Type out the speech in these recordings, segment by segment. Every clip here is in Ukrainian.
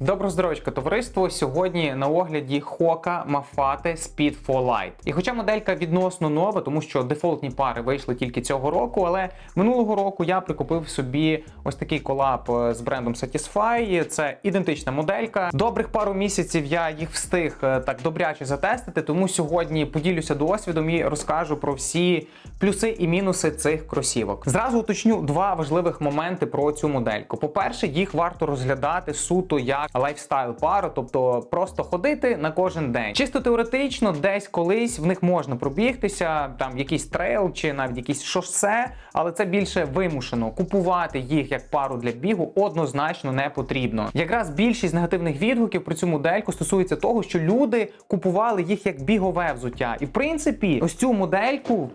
Добро здоровечко, товариство. Сьогодні на огляді Hoka Mafate Speed for Light. І хоча моделька відносно нова, тому що дефолтні пари вийшли тільки цього року, але минулого року я прикупив собі ось такий колаб е, з брендом Satisfy. Це ідентична моделька. Добрих пару місяців я їх встиг е, так добряче затестити, тому сьогодні поділюся досвідом і розкажу про всі плюси і мінуси цих кросівок. Зразу уточню два важливих моменти про цю модельку. По-перше, їх варто розглядати суто як лайфстайл пару, тобто просто ходити на кожен день. Чисто теоретично, десь колись в них можна пробігтися, там якийсь трейл чи навіть якісь шосе, але це більше вимушено. Купувати їх як пару для бігу однозначно не потрібно. Якраз більшість негативних відгуків про цю модельку стосується того, що люди купували їх як бігове взуття. І в принципі, ось цю модельку.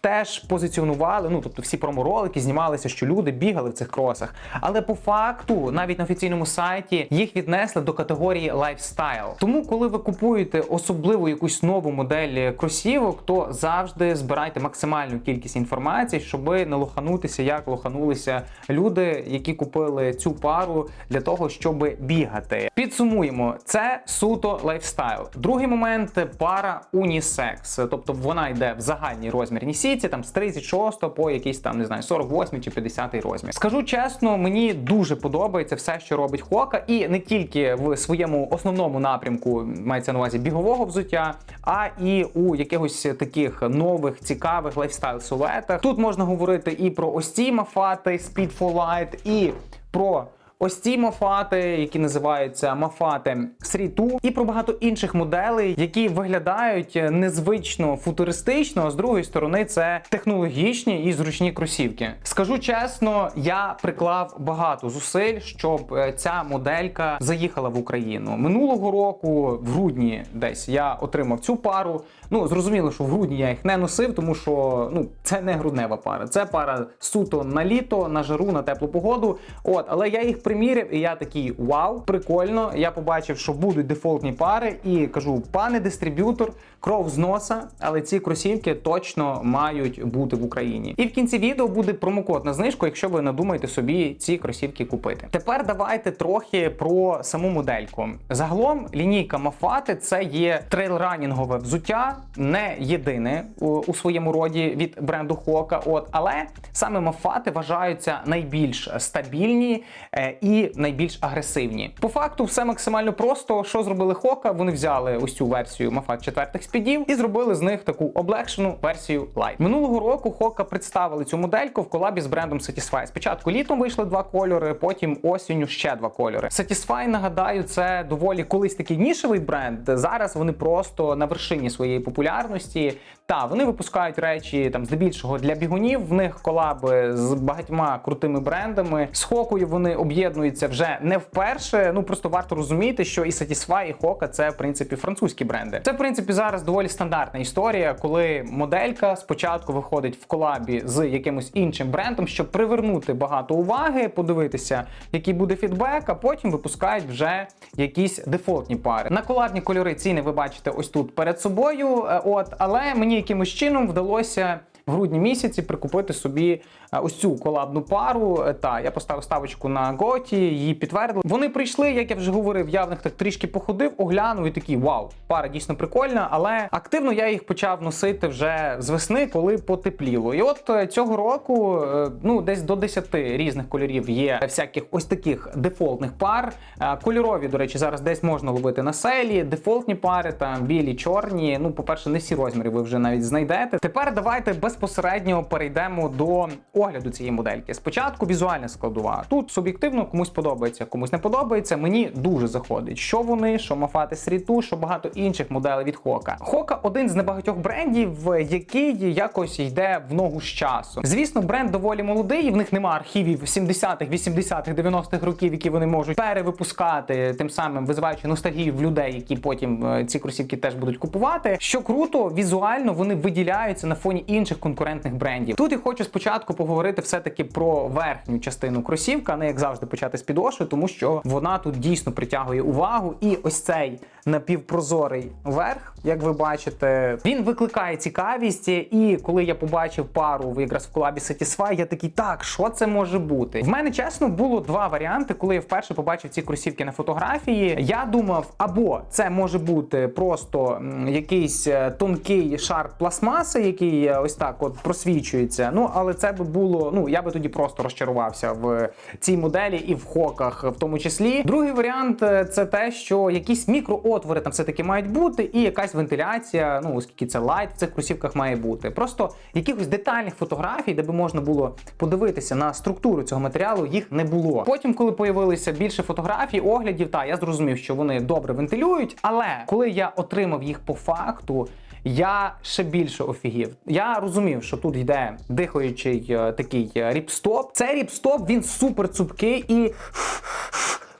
Теж позиціонували, ну тобто всі проморолики знімалися, що люди бігали в цих кросах. Але по факту, навіть на офіційному сайті, їх віднесли до категорії лайфстайл. Тому, коли ви купуєте особливу якусь нову модель кросівок, то завжди збирайте максимальну кількість інформації, щоб не лоханутися, як лоханулися люди, які купили цю пару для того, щоб бігати. Підсумуємо, це суто лайфстайл. Другий момент пара унісекс, тобто вона йде в загальній розмірній сітці, там з 36 по якийсь там не знаю 48 чи 50 розмір. Скажу чесно, мені дуже подобається все, що робить Хока, і не тільки в своєму основному напрямку мається на увазі бігового взуття, а і у якихось таких нових цікавих лайфстайл силуетах. Тут можна говорити і про ось ці мафати Speed for Light, і про Ось ці мафати, які називаються мафати Сріту, і про багато інших моделей, які виглядають незвично футуристично. а З другої сторони, це технологічні і зручні кросівки. Скажу чесно, я приклав багато зусиль, щоб е, ця моделька заїхала в Україну минулого року, в грудні, десь я отримав цю пару. Ну зрозуміло, що в грудні я їх не носив, тому що ну це не груднева пара. Це пара суто на літо, на жару, на теплу погоду. От, але я їх приміряв, і я такий вау, прикольно. Я побачив, що будуть дефолтні пари, і кажу, пане дистриб'ютор, кров з носа, але ці кросівки точно мають бути в Україні. І в кінці відео буде промокод на знижку, якщо ви надумаєте собі ці кросівки купити. Тепер давайте трохи про саму модельку. Загалом лінійка Мафати це є трейлранінгове взуття, не єдине у, у своєму роді від бренду Хока. От, але саме Мафати вважаються найбільш стабільні е, і найбільш агресивні. По факту, все максимально просто. Що зробили Хока? Вони взяли ось цю версію Мафат четвертих спідів і зробили з них таку облегшену версію Light. Минулого року Хока представили цю модельку в колабі з брендом Satisfy. Спочатку літом вийшли два кольори, потім осінню ще два кольори. Satisfy, нагадаю, це доволі колись такий нішевий бренд. Зараз вони просто на вершині своєї популярності. Та вони випускають речі там здебільшого для бігунів. В них колаби з багатьма крутими брендами. З Хокою вони об'єднуються вже не вперше. Ну просто варто розуміти, що і Satisfy, і Хока це в принципі французькі бренди. Це в принципі зараз доволі стандартна історія, коли моделька спочатку виходить в колабі з якимось іншим брендом, щоб привернути багато уваги, подивитися, який буде фідбек, а потім випускають вже якісь дефолтні пари. На колабні кольори ціни ви бачите ось тут перед собою. Е, От, але мені якимось чином вдалося. В грудні місяці прикупити собі е, ось цю колабну пару. Е, Та я поставив ставочку на Готі, її підтвердили. Вони прийшли, як я вже говорив, я в них так трішки походив, оглянув і такий вау, пара дійсно прикольна, але активно я їх почав носити вже з весни, коли потепліло. І от е, цього року, ну десь до 10 різних кольорів є всяких ось таких дефолтних пар. Кольорові, до речі, зараз десь можна ловити на селі. Дефолтні пари, там білі, чорні. Ну, по-перше, не всі розміри ви вже навіть знайдете. Тепер давайте безпосередньо перейдемо до огляду цієї модельки. Спочатку візуальна складова. Тут суб'єктивно комусь подобається, комусь не подобається. Мені дуже заходить. Що вони, що Мафати Сріту, що багато інших моделей від Хока. Хока один з небагатьох брендів, який якось йде в ногу з часом. Звісно, бренд доволі молодий, в них немає архівів 70-х, 80-х, 90-х років, які вони можуть перевипускати, тим самим визиваючи ностальгію в людей, які потім е, ці кросівки теж будуть купувати. Що круто, візуально вони виділяються на фоні інших конкурентних брендів. Тут я хочу спочатку поговорити все-таки про верхню частину кросівка, не як завжди почати з підошви, тому що вона тут дійсно притягує увагу. І ось цей напівпрозорий верх, як ви бачите. Він викликає цікавість, і коли я побачив пару в якраз в колабі Satisfy, я такий, так, що це може бути? В мене чесно було два варіанти, коли я вперше побачив ці кросівки на фотографії. Я думав, або це може бути просто якийсь е, тонкий шар пластмаси, який е, ось так от просвічується. Ну, але це би було, ну я би тоді просто розчарувався в цій моделі і в хоках, в тому числі. Другий варіант е, це те, що якісь мікроотвори там все-таки мають бути, і якась вентиляція, ну оскільки це лайт в цих кросівках має бути. Просто якихось детальних фотографій, де би можна було подивитися на структуру цього матеріалу, їх не було. Потім, коли появилися більше фотографій, оглядів, та я зрозумів, що вони добре вентилюють. Але коли я отримав їх по факту. Я ще більше офігів. Я розумів, що тут йде дихаючий е, такий е, ріпстоп. Цей ріпстоп він супер цупкий і.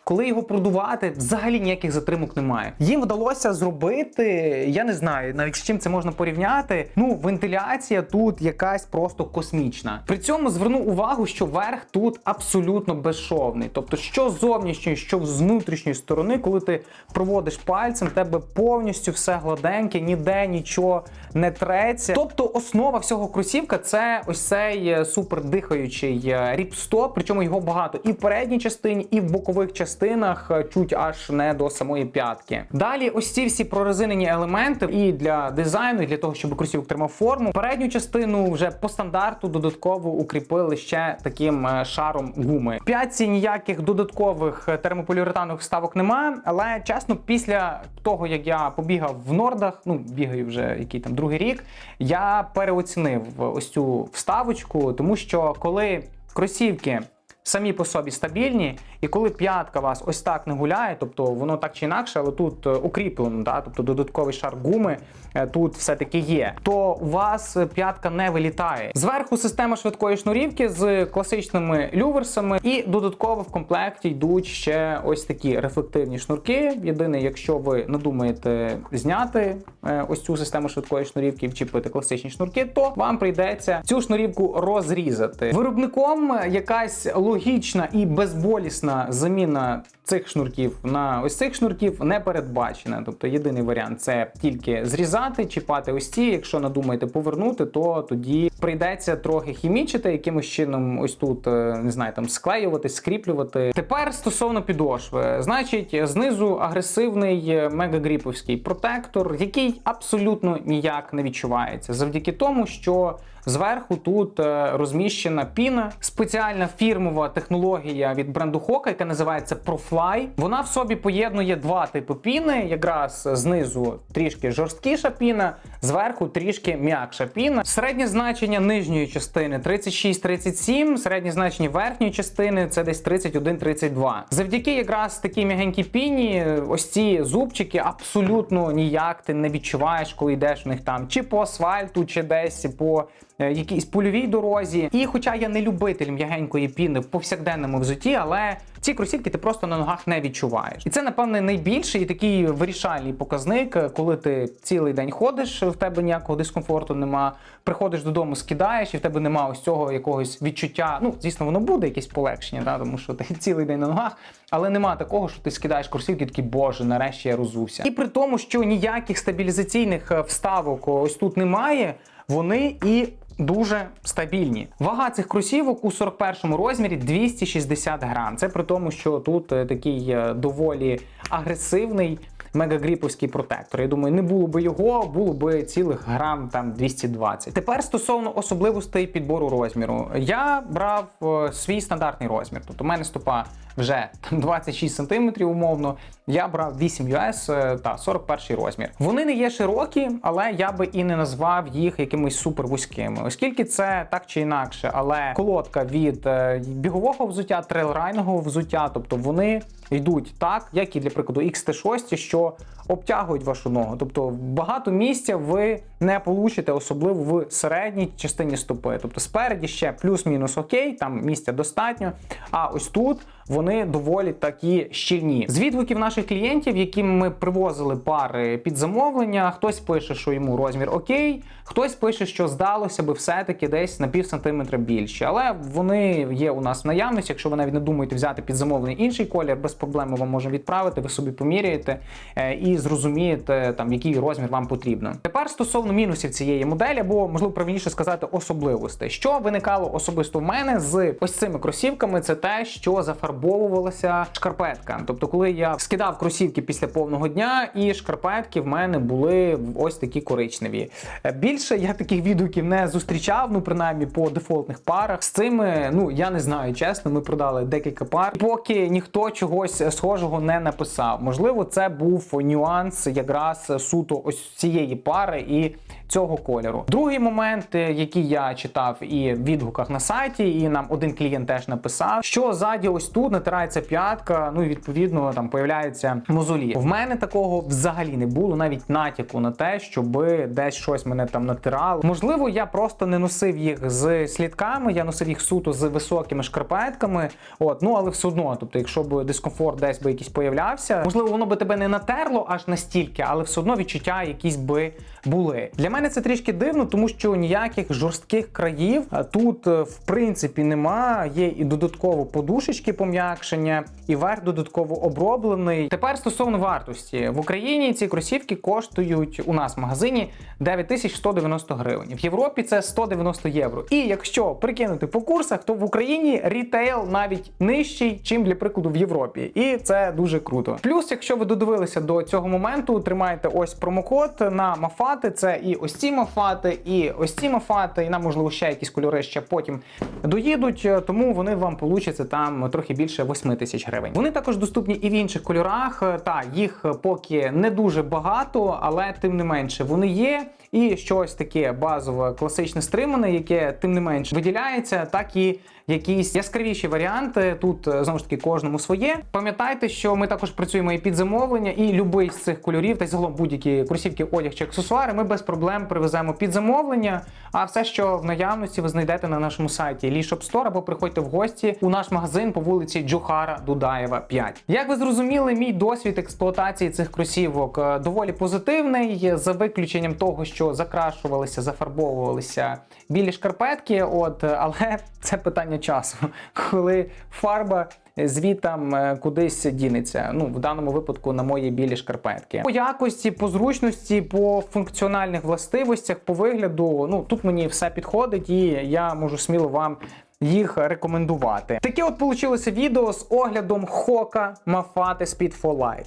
Коли його продувати, взагалі ніяких затримок немає. Їм вдалося зробити, я не знаю навіть з чим це можна порівняти. Ну, вентиляція тут якась просто космічна. При цьому зверну увагу, що верх тут абсолютно безшовний. Тобто, що з зовнішньої, що з внутрішньої сторони, коли ти проводиш пальцем, тебе повністю все гладеньке, ніде нічого не треться. Тобто, основа всього кросівка це ось цей е, супер дихаючий е, ріпстоп, причому його багато і в передній частині, і в бокових частинах е, чуть аж не до самої п'ятки. Далі, ось ці всі прорезинені елементи і для дизайну, і для того, щоб кросівок тримав форму. Передню частину вже по стандарту додатково укріпили ще таким е, шаром гуми. В п'ятці ніяких додаткових е, термополіуретанових вставок немає, але чесно, після того як я побігав в нордах, ну бігаю вже який там другий рік, я переоцінив ось цю вставочку, тому що коли кросівки самі по собі стабільні, і коли п'ятка вас ось так не гуляє, тобто воно так чи інакше, але тут е, укріплено, да? тобто додатковий шар гуми е, тут все-таки є, то у вас п'ятка не вилітає. Зверху система швидкої шнурівки з класичними люверсами, і додатково в комплекті йдуть ще ось такі рефлективні шнурки. Єдине, якщо ви надумаєте зняти е, ось цю систему швидкої шнурівки і вчепити класичні шнурки, то вам прийдеться цю шнурівку розрізати. Виробником якась логічна і безболісна заміна цих шнурків на ось цих шнурків не передбачена. Тобто єдиний варіант це тільки зрізати, чіпати ось ці. Якщо надумаєте повернути, то тоді прийдеться трохи хімічити, якимось чином ось тут е, не знаю, там склеювати, скріплювати. Тепер стосовно підошви, значить, знизу агресивний е, мегагріповський протектор, який абсолютно ніяк не відчувається, завдяки тому, що Зверху тут е, розміщена піна, спеціальна фірмова технологія від бренду Hoka, яка називається ProFly. Вона в собі поєднує два типи піни. Якраз знизу трішки жорсткіша піна, зверху трішки м'якша піна. Середнє значення нижньої частини 36-37, середнє значення верхньої частини це десь 31-32. Завдяки якраз такій м'ягенькій піні, ось ці зубчики абсолютно ніяк ти не відчуваєш, коли йдеш в них там, чи по асфальту, чи десь по якійсь польовій дорозі. І хоча я не любитель м'ягенької піни в повсякденному взуті, але ці кросівки ти просто на ногах не відчуваєш. І це, напевне, найбільший і такий вирішальний показник, е, коли ти цілий день ходиш, в тебе ніякого дискомфорту нема. Приходиш додому, скидаєш, і в тебе нема ось цього якогось відчуття. Ну, звісно, воно буде якесь полегшення, да, тому що ти цілий день на ногах, але нема такого, що ти скидаєш кросівки, такий, боже, нарешті я розувся. І при тому, що ніяких стабілізаційних е, вставок ось тут немає, вони і дуже стабільні. Вага цих кросівок у 41 розмірі 260 грам. Це при тому, що тут е, такий е, доволі агресивний мегагріповський протектор. Я думаю, не було би його, було би цілих грам там 220. Тепер стосовно особливостей підбору розміру, я брав е, свій стандартний розмір. Тобто, у мене стопа вже там 26 см умовно. Я брав 8 US е, та 41 розмір. Вони не є широкі, але я би і не назвав їх якимись супер вузькими, оскільки це так чи інакше, але колодка від е, бігового взуття, трейлрайного взуття, тобто вони йдуть так, як і для прикладу XT6, що обтягують вашу ногу. Тобто багато місця ви не получите, особливо в середній частині стопи. Тобто спереді ще плюс-мінус окей, там місця достатньо. А ось тут вони доволі такі щільні. З відгуків наших клієнтів, яким ми привозили пари під замовлення, хтось пише, що йому розмір окей, хтось пише, що здалося би все-таки десь на пів сантиметра більше. Але вони є у нас в наявності. Якщо ви навіть не думаєте взяти під замовлення інший колір, без проблем ми вам можемо відправити. Ви собі поміряєте е, і зрозумієте там, який розмір вам потрібно. Тепер стосовно мінусів цієї моделі, або можливо правильніше сказати особливостей, що виникало особисто в мене з ось цими кросівками, це те, що зафарбовувалася шкарпетка. Тобто, коли я скидав кросівки після повного дня, і шкарпетки в мене були ось такі коричневі. Е, Більше я таких відгуків не зустрічав, ну принаймні по дефолтних парах. З цими, ну я не знаю, чесно, ми продали декілька пар, поки ніхто чогось схожого не написав. Можливо, це був нюанс якраз суто ось цієї пари і цього кольору. Другий момент, е, який я читав і в відгуках на сайті, і нам один клієнт теж написав, що ззаді ось тут натирається п'ятка, ну і відповідно там появляються мозолі. В мене такого взагалі не було, навіть натяку на те, щоб десь щось мене там натирало. Можливо, я просто не носив їх з слідками, я носив їх суто з високими шкарпетками. От, ну але все одно, тобто, якщо б дискомфорт десь би якийсь появлявся, можливо, воно би тебе не натерло аж настільки, але все одно відчуття якісь би були. Для мене це трішки дивно, тому що ніяких жорстких країв тут е, в принципі нема. Є і додатково подушечки пом'якшення, і верх додатково оброблений. Тепер стосовно вартості в Україні ці кросівки коштують у нас в магазині 9190 гривень. В Європі це 190 євро. І якщо прикинути по курсах, то в Україні рітейл навіть нижчий, чим для прикладу в Європі. І це дуже круто. Плюс, якщо ви додивилися до цього моменту, тримаєте ось промокод на мафати. Це і ось ці мафати, і ось ці мафати, і нам можливо ще якісь кольори ще потім доїдуть. Тому вони вам получаться там трохи більше 8 тисяч гривень. Вони також доступні і в інших кольорах. Та їх поки не дуже багато, але тим не менше вони є. І щось таке базове, класичне стримане, яке тим не менше виділяється, так і якісь яскравіші варіанти. Тут е, знову ж таки кожному своє. Пам'ятайте, що ми також працюємо і під замовлення, і любий з цих кольорів, та й загалом будь-які кросівки, одяг чи аксесуари, ми без проблем привеземо під замовлення. А все, що в наявності, ви знайдете на нашому сайті Lishop Store або приходьте в гості у наш магазин по вулиці Джохара Дудаєва 5. Як ви зрозуміли, мій досвід експлуатації цих кросівок е, доволі позитивний, за виключенням того, що закрашувалися, зафарбовувалися білі шкарпетки. От, але це питання часу, коли фарба звітам е, кудись дінеться. Ну, в даному випадку на мої білі шкарпетки. По якості, по зручності, по функціональних властивостях, по вигляду, ну тут мені все підходить, і я можу сміло вам. Їх рекомендувати. Таке от получилося відео з оглядом Хока Мафати Speed for Light.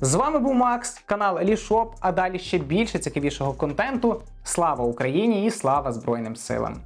З вами був Макс, канал Елішоп, а далі ще більше цікавішого контенту. Слава Україні і слава Збройним силам!